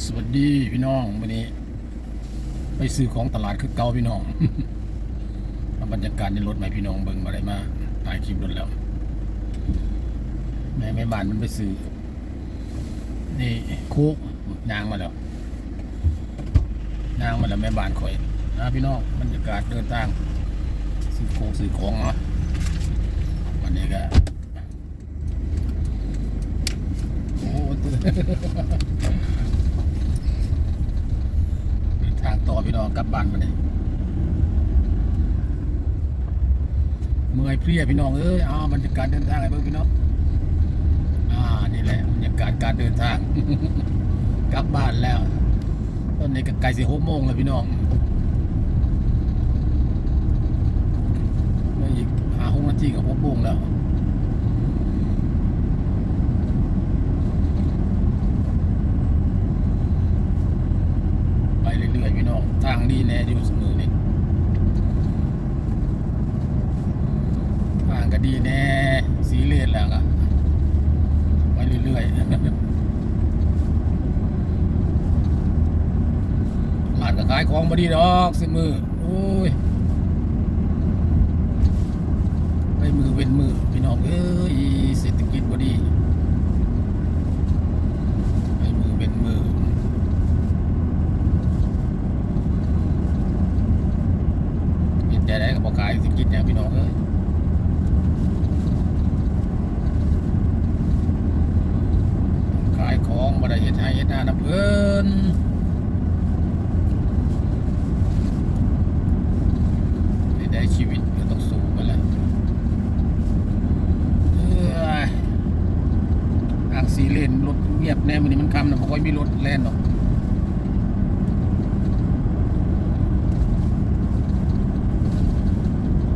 สวัสดีพี่น้องวันนี้ ไปซื้อของตลาดคือเก่าพี่น้องบรรยากาศในรถไหมพี่น้องเบิ่งมาได้มาถ่ายคลิปรถแล้วแม่แม่บ้านมันไปซื้อนี่คุกยางมาแล้วยางมาแล้วแม่บ้านข่อยนะพี่น้องบรรยากาศเดินทางซื้อโคกซื้อของเนาะวันนี้ก็โอ้ เดินทางต่ อพี่น้องกลับบ้านมาเนี่ยเมื่อยเพลียพี่น้องเอ้ยอ้าวบรรยากาศเดินทางอะไงเบิ่งพี่น้องอ่านี่แหละบรรยากาศการเดินทาง กลับบ้านแล้ว ตอนนี้ก็ใกล้สิหกโมงแล้วพี่น้องไม่อีกหาหกนาทีกับหกโมงแล้ว ไปเรื่อยๆพี่น้องทาง ดีแน่อยู่เสมอนี่ทางก็ดีแน่สีเลนแล้วก็ไปเรื่อยๆร้านก็ขายของบ่ดีดอกเสมอโอ้ยไปมือเป็นมือพี่น้องเอ้ยเศรษฐกิจบ่ดีไปมือเป็นมือ กิน ใจได้กับบอกขายสิกินเนี่ยพี่น้องเอ้ยขายของบ่ได้เฮ็ดให้เฮ็ดหน้าน้ำเพิ่นได้ชีวิตก็ต้องสู้กันแหล้วเอ้ยทางสีเลนรถเงียบแน่มันนี้มันคำนะบ่ค่อยมีรถแล่นหรอก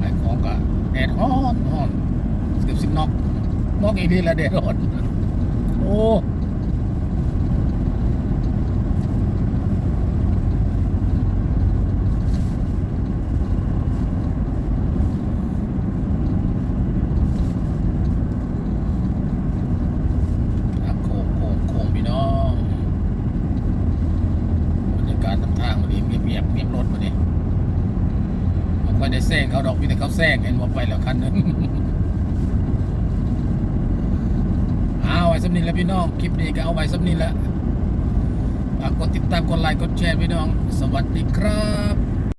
ขายของก็ แดดฮ้อนฮ้อนเกือบสิบนอกนอกอีกทีละแดดร้อนโอ้ทางโค้งโค้งโค้งพี่น้องบรรยากาศตามทางวันนี้เงียบเงียบเงียบรถวันนี้ ไปได้แซงเขาดอกมีแต่เขาแซงเห็นว่าไปแล้วคันนึงเอาไว้สำนินแล้วพี่น้อง คลิปนี้ก็เอาไว้สำนินแล้วฝากกดติดตามกดไลค์กดแชร์พี่น้อง สวัสดีครับ